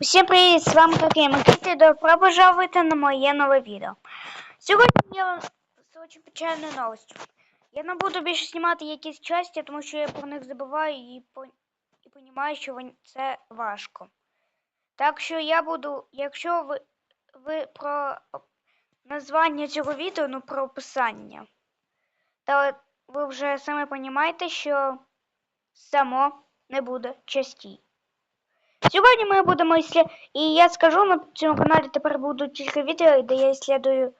Усім привіт! З вами Кокей Макіті. Добро пожалуйте на моє нове відео. Сьогодні я вам з очень печальною новостю. Я не буду більше знімати якісь часті, тому що я про них забуваю і, по... і розумію, що це важко. Так що я буду, якщо ви, ви про названня цього відео, ну про описання, то ви вже самі розумієте, що само не буде частій. Сьогодні ми будемо ісслед... І я скажу, на цьому каналі тепер будуть тільки відео, де я исследую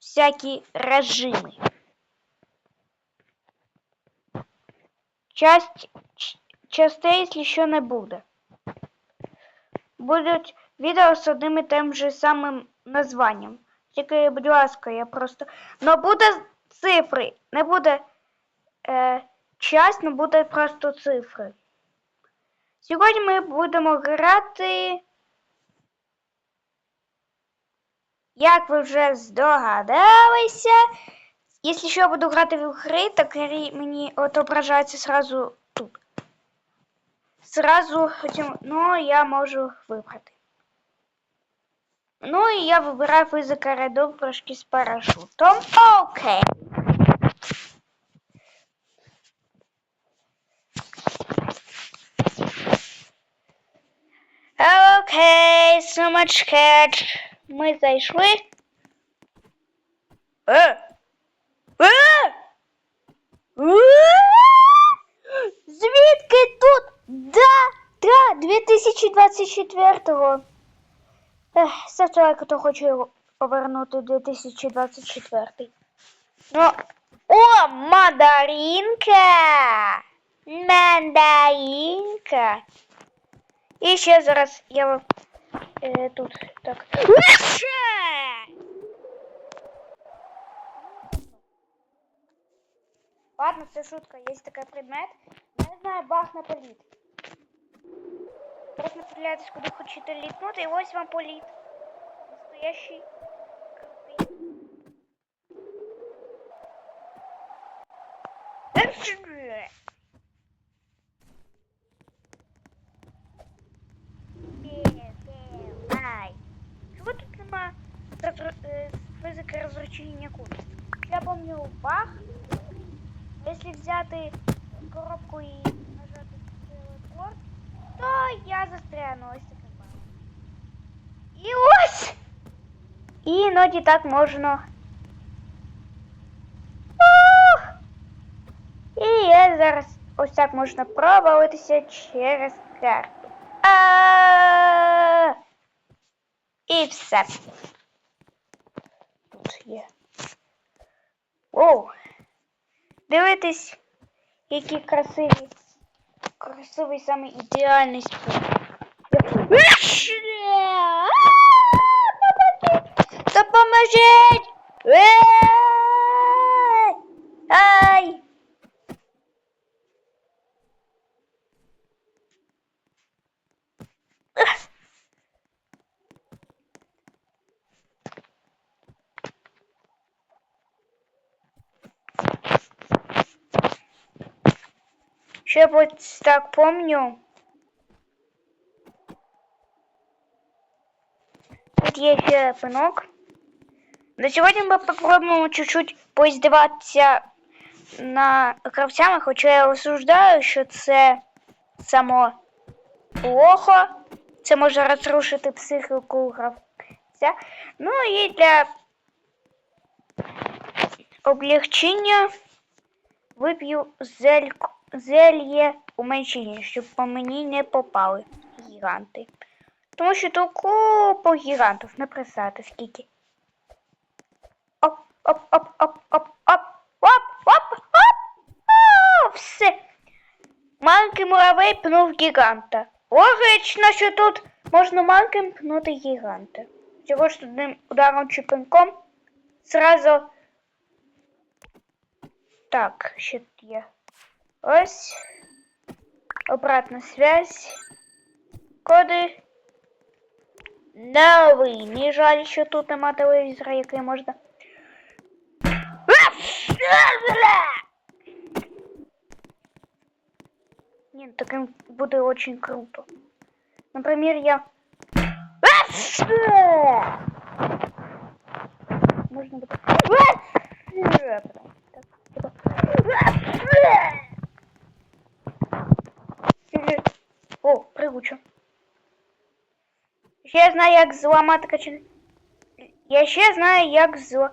всякі режими. Часть... Частей, якщо що не буде. Будуть відео з одним і тим же самим названням. Тільки, будь ласка, я просто. Но буде цифри. Не буде е, часть, но буде просто цифри. Сьогодні ми будемо грати. Як ви вже здогадалися, якщо що я буду грати в гри, то грі мені отображається сразу тут. Сразу, ну, я можу вибрати. Ну і я вибираю фізика рядов трошки з парашутом. Окей. Окей, so much catch. Ми зайшли. Е! Е! Звідки тут? Да, да, 2024-го. Ех, ставте лайк, хто хоче повернути 2024. Ну, о, мандаринка! Мандаринка! І ще зараз я вам э, тут. Так. Выше! Ладно, все шутка. Есть такой предмет. Я знаю, бах на полит. Просто стреляется, куда хочет элитнуть, и ось вам полит. Настоящий. Розр- е, фізики розручення кубів? Я помню бах. Якщо взяти коробку і нажати телепорт, то я застряну ось таким. І ось! І іноді так можна. І я зараз ось так можна провалитися через карту. А І все. Тут є. Оу. Дивитись, які красиві. Красивий саме ідеальний спорт. Допоможіть! Ще я вот так помню. Тут є ще пинок. На сьогодні ми попробуємо чуть-чуть поіздиватися на гравцями, хоча я осуждаю, що це само плохо. Це може розрушити психіку гравця. Ну і для облегчення вип'ю зельку, Зельє уменьшення, щоб по мені не попали гіганти. Тому що тут купа гігантів, не присати скільки. Оп, все. Маленький муравей пнув гіганта. Логічно, що тут можна маленьким пнути гіганта. Всього ж одним ударом чи пинком зразу так, ще є. Ось. Обратна связь. Коди. Новий. Не жаль, що тут нема телевізора, який можна. Ні, таким буде очень круто. Например, я Можна буде. Ще знаю, як зламати качель. Я ще знаю, як зла...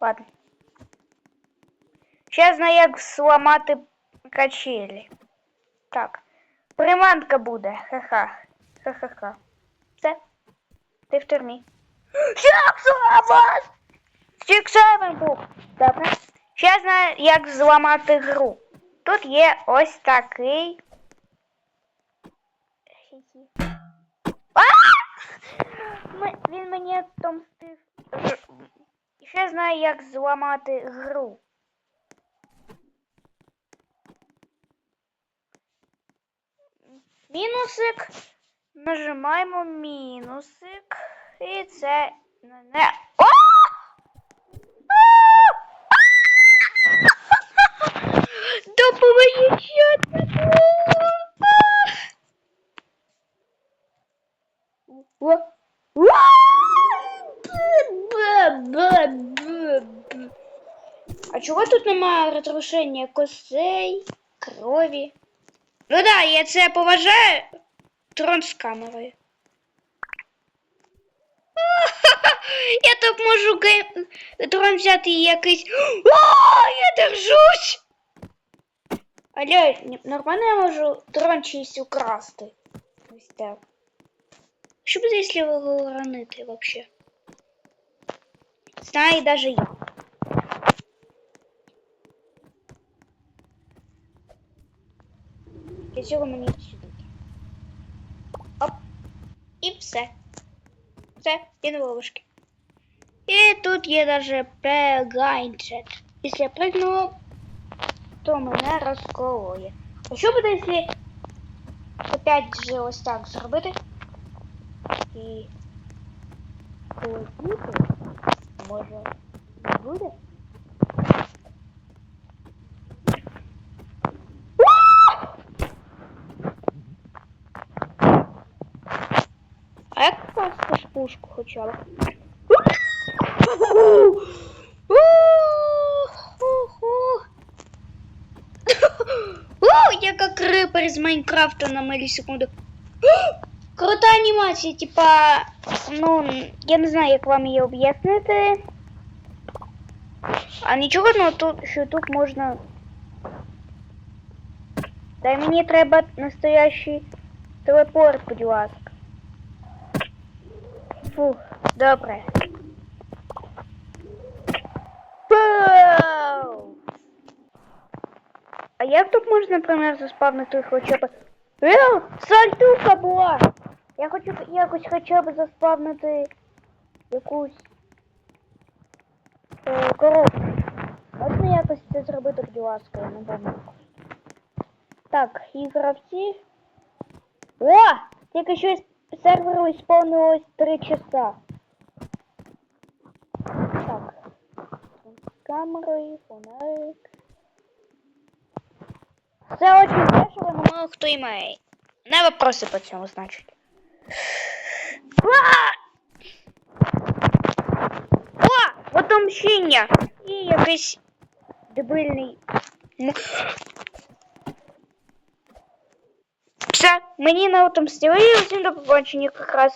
Ладно. Ще знаю, як зламати качелі. Так. Приманка буде. Ха-ха. Ха-ха-ха. Все. Ти в тюрмі. Сяксовас! Сіксевен був. Добре. Ще знаю, як зламати гру. Тут є ось такий. А! Ми- Він мені отомстив. Ще знаю, як зламати гру. Мінусик. Нажимаємо мінусик. І це не. не- О! Допоможіть, що це було? О! О! Бе-бе-бе-бе. А чого тут немає розрушення костей, крові? Ну да, я це поважаю. Трон з камерою. Я тут можу трон взяти і якийсь. О, я держусь! Алло, нормально я можу трон чийсь украсти. Ось так. Що буде, якщо його уронити вообще? Знаю даже я. Цього мені сюди. Оп. І все. Все, на ловушки. І тут є даже. Якщо я прыгну, то мене розколує. А що буде, якщо опять же ось так зробити? І полетіти? Може, не буде? пушку хоча б? О, я как рэпер из Майнкрафта на миллисекунду. Крута анімація, типа, ну, я не знаю, як вам її об'яснити. А нічого, ну тут, що тут можна. Дай мені треба настоящий телепорт, будь ласка. Фух, добре. Вау! А як тут можна, наприклад, заспавнити хоча б. Е, сальтуха була! Я хочу якось хоча б заспавнити якусь е, коробку. Можна якось це зробити, будь ласка, я не пам'ятаю. Так, і гравці. О! Тільки щось серверу ісповнилось 3 часа. Так. З камерою, фонарик. Це очень дешево, но мало хто і має. Не вопроси по цьому, значить. А! О! Отомщення! І якийсь дебильний. м- Все, мені на отомстили, і усім до побачення якраз.